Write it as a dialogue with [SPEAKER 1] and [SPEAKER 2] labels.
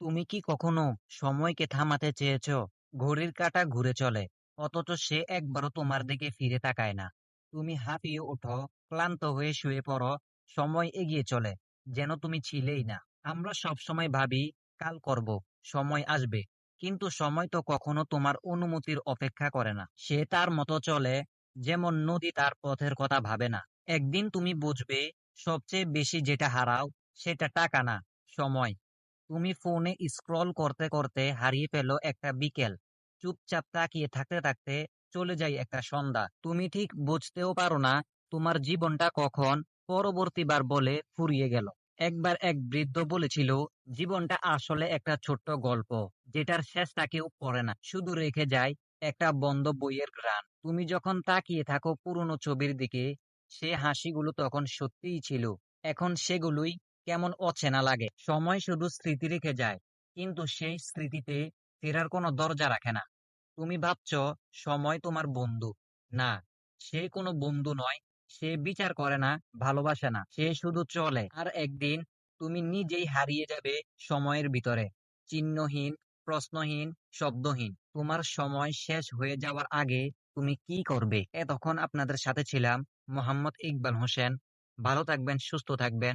[SPEAKER 1] তুমি কি কখনো সময়কে থামাতে চেয়েছো? ঘড়ির কাঁটা ঘুরে চলে, অথচ সে একবারও তোমার দিকে ফিরে তাকায় না। তুমি হাঁপিয়ে ওঠো, ক্লান্ত হয়ে শুয়ে পড়ো, সময় এগিয়ে চলে, যেন তুমি ছিলেই না। আমরা সবসময় ভাবি, কাল করব, সময় আসবে। কিন্তু সময় তো কখনো তোমার অনুমতির অপেক্ষা করে না। সে তার মতো চলে, যেমন নদী তার পথের কথা ভাবে না। একদিন তুমি বুঝবে, সবচেয়ে বেশি যেটা হারাও, সেটা টাকা না, সময়। তুমি ফোনে স্ক্রল করতে করতে হারিয়ে ফেলো একটা বিকেল। চুপচাপ তাকিয়ে থাকতে থাকতে চলে যায় একটা সন্ধ্যা। তুমি ঠিক বুঝতেও পারো না তোমার জীবনটা কখন পরবর্তীবার বলে ফুরিয়ে গেল। একবার এক বৃদ্ধ বলেছিল, জীবনটা আসলে একটা ছোট্ট গল্প, যেটার শেষটা কেউ পড়ে না, শুধু রেখে যায় একটা বন্ধ বইয়ের গ্রান তুমি যখন তাকিয়ে থাকো পুরনো ছবির দিকে, সে হাসিগুলো তখন সত্যিই ছিল, এখন সেগুলোই কেমন অচেনা লাগে। সময় শুধু স্মৃতি রেখে যায়, কিন্তু সেই স্মৃতিতে ফেরার কোনো দরজা রাখে না। তুমি ভাবছ সময় তোমার বন্ধু, না, সে কোনো বন্ধু নয়। সে বিচার করে না, ভালোবাসে না, সে শুধু চলে। আর একদিন তুমি নিজেই হারিয়ে যাবে সময়ের ভিতরে, চিহ্নহীন, প্রশ্নহীন, শব্দহীন। তোমার সময় শেষ হয়ে যাওয়ার আগে তুমি কি করবে? এতক্ষণ আপনাদের সাথে ছিলাম মোহাম্মদ ইকবাল হোসেন। ভালো থাকবেন, সুস্থ থাকবেন।